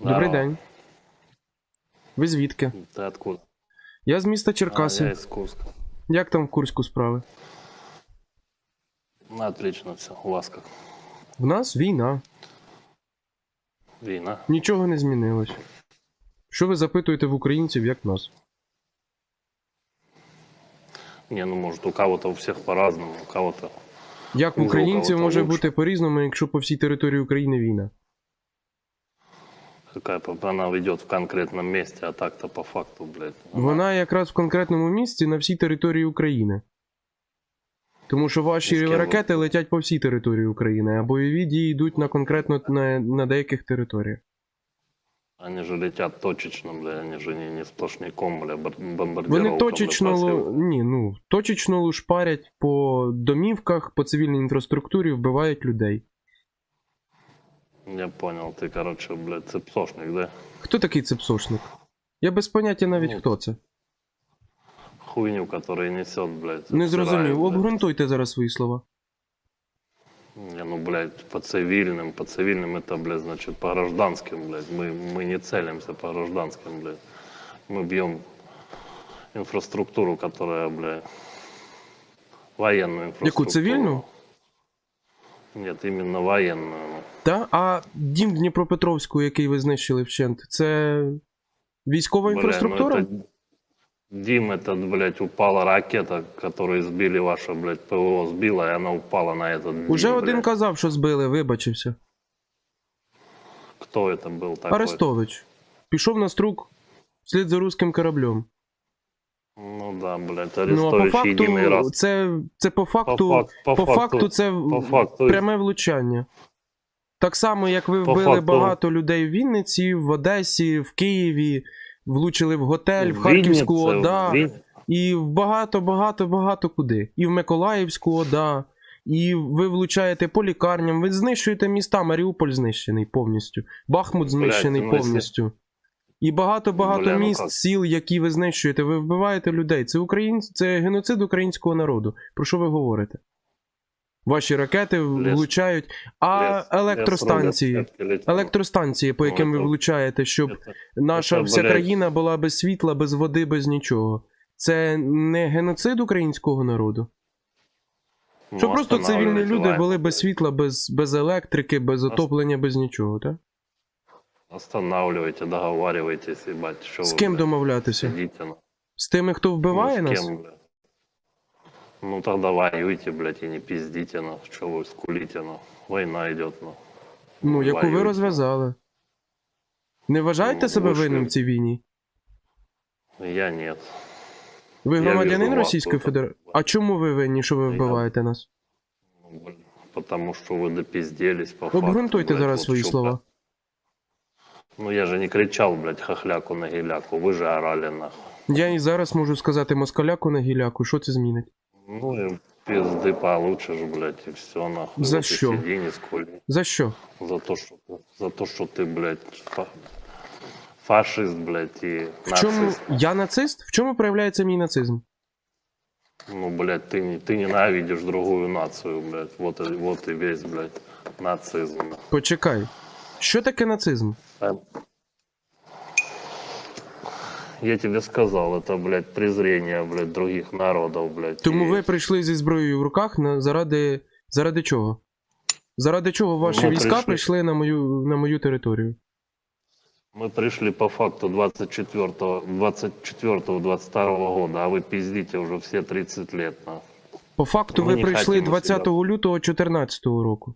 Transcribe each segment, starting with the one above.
Добрий день. Ви звідки? Ты откуда? Я з міста А, Черкаси. я из Курска. Як там в Курську справи? Ну, отлично все. У вас как? В нас війна. Війна? Нічого не змінилось. Що ви запитуєте в українців, як в нас? Не, ну может у кого-то у всех по-разному, у кого-то... Як в Ну, українців кого-то може лучше. бути по-різному, якщо по всій території України війна? Какая по- она ведет в конкретном месте, а так-то по факту, блядь. она- Вона якраз в конкретному місці на всій території України. Тому що ваші ким ви? ракети летять по всій території України, а бойові дії йдуть на конкретно на, на деяких територіях. Они же летят точечно, бля, они же не, не сплошняком, бля, бор- Вони точечно, по ні, ну, точечно лушпарять по домівках, по цивільній інфраструктурі, вбивають людей. Я понял, ты, короче, блядь, цепсошник, да? Хто такий цепсошник? Я без поняття навіть Ну, хто це. Хуйню, которая несет, блядь. Не обсирает, зрозумів. блядь. Обґрунтуйте зараз свої слова. Не, ну, блядь, по цивильным, по цивильным это, блядь, значит, по гражданским, блядь. Мы, мы не целимся по гражданским, блядь. Мы бьем инфраструктуру, которая, блядь, военную инфраструктуру. Яку цивільну? Нет, именно военную. ну. Та? А дім Дніпропетровську, який ви знищили вщент, це військова Бля, ну інфраструктура? это- Дим, это, блядь, упала ракета, которую сбили ваше, блядь, ПВО сбила, и она упала на этот дим, Уже один блядь. казав, що збили, вибачився. Кто это был такой? Арестович. Пішов на струк вслід за руським кораблем. Ну да, блядь, Ну, а Арестович по единый факту, раз. це, це по факту, фак- по, по факту, факту- це по факту- пряме влучання. Так само, як ви По вбили факту- багато людей в Вінниці, в Одесі, в Києві, влучили в готель, в В Харківську ОДА, Він- і в багато, багато, багато куди. І в Миколаївську ОДА, і ви влучаєте по лікарням, ви знищуєте міста, Маріуполь знищений повністю, Бахмут знищений якщо- повністю. І багато-багато ну міст, сіл, які ви знищуєте, ви вбиваєте людей. Це україн... це геноцид українського народу. Про що ви говорите? Ваші ракети влучають, а електростанції, електростанції, по Ну, яким ви влучаєте, щоб наша вся країна була без світла, без води, без нічого. Це не геноцид українського народу. Щоб просто цивільні люди були без світла, без, без електрики, без отоплення, без нічого, так? Останавливайте, договаривайтесь, ебать, что З вы, ким домовлятися? З тими, хто вбиває Ну, нас? кем, блядь? Ну тогда воюйте, блядь, и не пиздите, ну. Что вы скулите, ну. Война идет, ну. Ну, яку ви воюйте. розв'язали. Не вважаєте Ну, себе ви ж винним не- в цій війні? Я нет. Ви Я громадянин вижу вас Російської тут. Федерації? А чому ви винні, що ви Я- вбиваєте нас? Ну, блин, Потому что вы допизделись по факту, Обґрунтуйте блядь, зараз вот свої чё, слова. блядь. Ну я же не кричал, блядь, хохляку на гиляку, вы же орали нахуй. Я і зараз можу сказати москаляку на гіляку, що це змінить? Ну и пизды получишь, блядь, и все нахуй. За Вот и что? Сиди, не скули. За що? За то, что, ты- за то, что ты, блядь, фа- фашист, блядь, и В чому нацист. я нацист? В чому проявляється мій нацизм? Ну, блядь, ты, не, ты ненавидишь другую нацию, блядь. Вот, и- вот и весь, блядь, нацизм. Почекай. Що таке нацизм? А- Я тебе сказал, это, блядь, презрение, блядь, других народов, блядь. Тому И- ви прийшли зі зброєю в руках на заради. Заради чого? Заради чого ваші Ми війська прийшли- прийшли на мою на мою територію? Мы пришли по факту 24 24-22 года, а вы пиздите уже все 30 лет, нахуй. По факту Ми ви не прийшли хотімо 20 лютого 2014 року.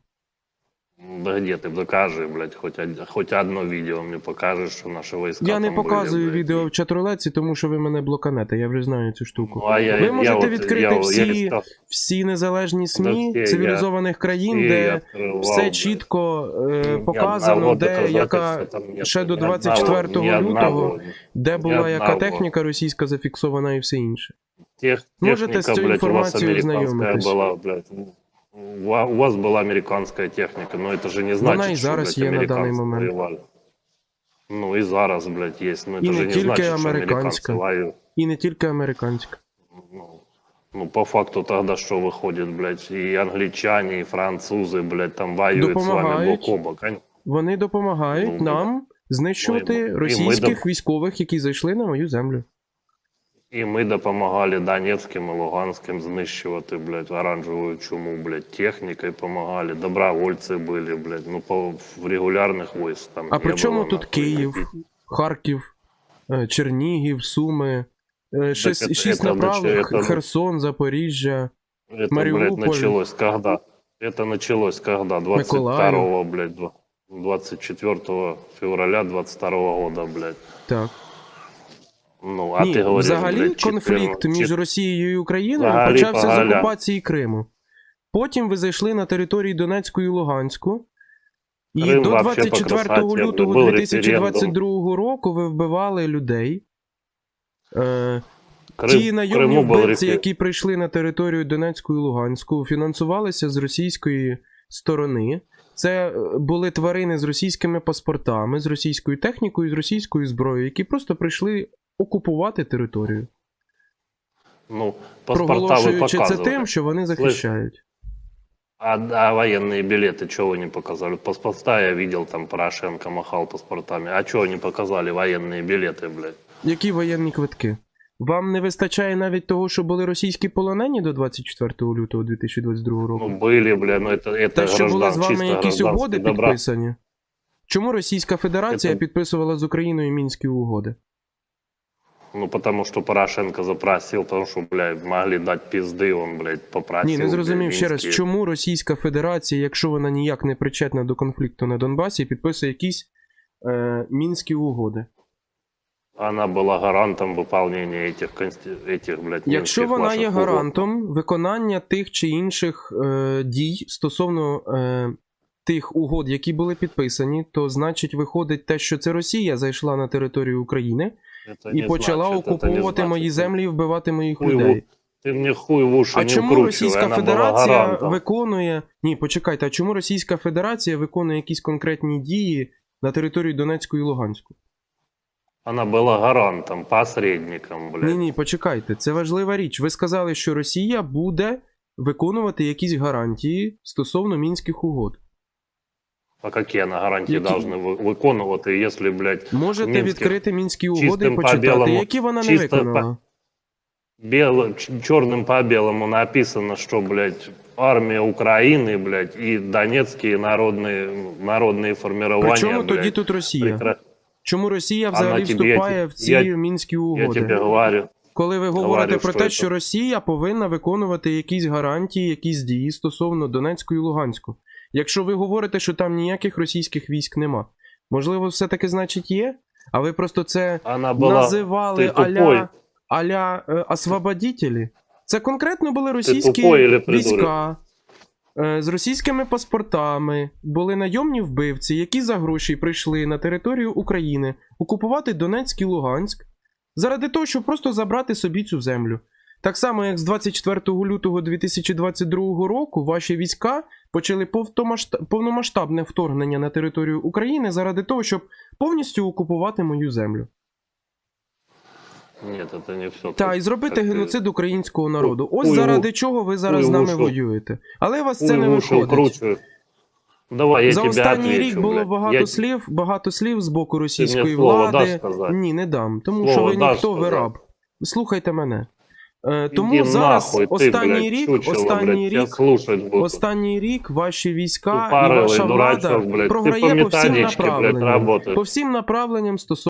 Да где ты докажи, блядь, хоть, од- хоть одно видео мне покажешь, что наши войска Я не там были, показую блядь. відео в чатрулеці, тому що ви мене блоканете, я вже знаю цю штуку. Ну, а я, Ви я можете вот- відкрити я, всі- Я листал, Всі незалежні Да СМІ всі, я- цивілізованих країн, всі де відкривав, все блядь. чітко е, Ни показано, одного де доказательства яка там нет, ще до ни одного- 24 ни лютого, одного. де Ні була яка одного. техніка російська зафіксована і все інше. Тех, Можете техника, з цією блядь, у вас інформацією американская ознайомитись. была, блядь. У ва- у вас была американская техника, но это же не значит, Вона і что, зараз блядь, є на даний американцы момент. воевали. Ну и зараз, блядь, есть. Но І это не же не тільки значит, что американська. американцы воюют. І не тільки американська. Ну, ну, по факту тогда что выходит, блядь, и англичане, и французы, блядь, там воюют с вами Допомагають. бок о бок. Они- Вони допомагають Ну, нам знищувати Ми- і ми російських доп- військових, які зайшли на мою землю. І ми допомагали Донецьким і Луганським знищувати, блядь, оранжеву чуму, блядь, технікою допомагали, добровольці були, блядь, ну, по, в регулярних войск там А не при чому було, тут нахуй, Київ, ніяких. Харків, е, Чернігів, Суми, е, шесть, это- шість это направлених, наче- это- Херсон, Запоріжжя. Это, Маріуполь. блядь, началось когда? Это началось когда? 22 блядь, два- 24 февраля 22 года, блядь. Так. Ну, а Ні, ти говориш, взагалі блядь, конфлікт 14 між Росією і Україною Взагалі почався з окупації Криму. Потім ви зайшли на території Донецьку і Луганську. І Крим до вообще 24 по красоті, лютого був 2022 року ви вбивали людей. Е, Крим- Ті найомні Криму був вбивці, які прийшли на територію Донецьку і Луганську, фінансувалися з російської сторони. Це е, були тварини з російськими паспортами, з російською технікою, з російською зброєю, які просто прийшли окупувати територію, Ну, паспорта вы проголошуючи це показывали. тим, що вони захищають. А, а военные билеты чего вы не показали? Паспорта я видел, там Порошенко махал паспортами. А чего не показали военные билеты, блядь? Які воєнні квитки? Вам не вистачає навіть того, що були російські полонені до 24 лютого 2022 року? Ну, были, бля, ну это, это Те, що були з граждан, вами чисто якісь гражданский угоди добра. підписані? Чому Російська Федерація Это- підписувала з Україною мінські угоди? Ну, потому что Порошенко запросил, потому что, блядь, могли дать пизды, он, блядь, попросил. Ні, не зрозумів блядь, ще раз, Минские. чому Російська Федерація, якщо вона ніяк не причетна до конфлікту на Донбасі, підписує якісь е, мінські угоди? Она была гарантом выполнения этих, консти... этих блядь, Якщо минских вона ваших є угод. гарантом виконання тих чи інших е, дій стосовно е, тих угод, які були підписані, то значить виходить те, що це Росія зайшла на територію України Это і не почала значит, это не окуповувати значит. мої землі і вбивати моїх Хуй в- людей. Ты мне хуй в уши А не чому вкручивай, Російська она была Федерація гарантом. виконує. Ні, почекайте, а чому Російська Федерація виконує якісь конкретні дії на території Донецьку і Луганську? Она была гарантом, посредником, блядь. Ні, ні, почекайте, це важлива річ. Ви сказали, що Росія буде виконувати якісь гарантії стосовно мінських угод. А какие она гарантии Які? должны вы- виконувати, если, блядь, Можете Мінських відкрити мінські угоди і чистим по почитати, білому- які вона не чисто виконала. Бело, ч- черным по белому написано, что, блядь, армия Украины, блядь, и донецкие народные, ну, народные формирования, Причому тоді блядь, тут Росія? прекра- Чому Росія Вона взагалі тобі- я вступає ті- в ці я- мінські Я угоди? тебе говорю. Коли ви говорите Говорю, про що те, це- що Росія повинна виконувати якісь гарантії, якісь дії стосовно Донецьку і Луганську. Якщо ви говорите, що там ніяких російських військ нема, можливо, все-таки значить є? А ви просто це Она была... називали аля, аля е, освободітелі? Це конкретно були російські війська е, з російськими паспортами, були найомні вбивці, які за гроші прийшли на територію України окупувати Донецьк і Луганськ заради того, щоб просто забрати собі цю землю. Так само, як з 24 лютого 2022 року ваші війська почали повномасштабне вторгнення на територію України заради того, щоб повністю окупувати мою землю. Нет, это не все. Та і зробити геноцид українського народу. Ось хуй заради чого ви зараз з нами уші. воюєте. Але у вас це не виходить. Давай, я За останній отвечу, рік було багато Я- слів, багато слів з боку російської влади. Ні, не дам, тому Слово що ви ніхто, ви раб. Слухайте мене. Е, тому Іди зараз нахуй, ти, останній блядь, рік, чучело, останній блядь, я рік, слушать буду. останній рік ваші війська і ваша влада дурачок, блядь. Ти програє по всім методичці, блядь, направленням. работаєш. По всім направленням стосовно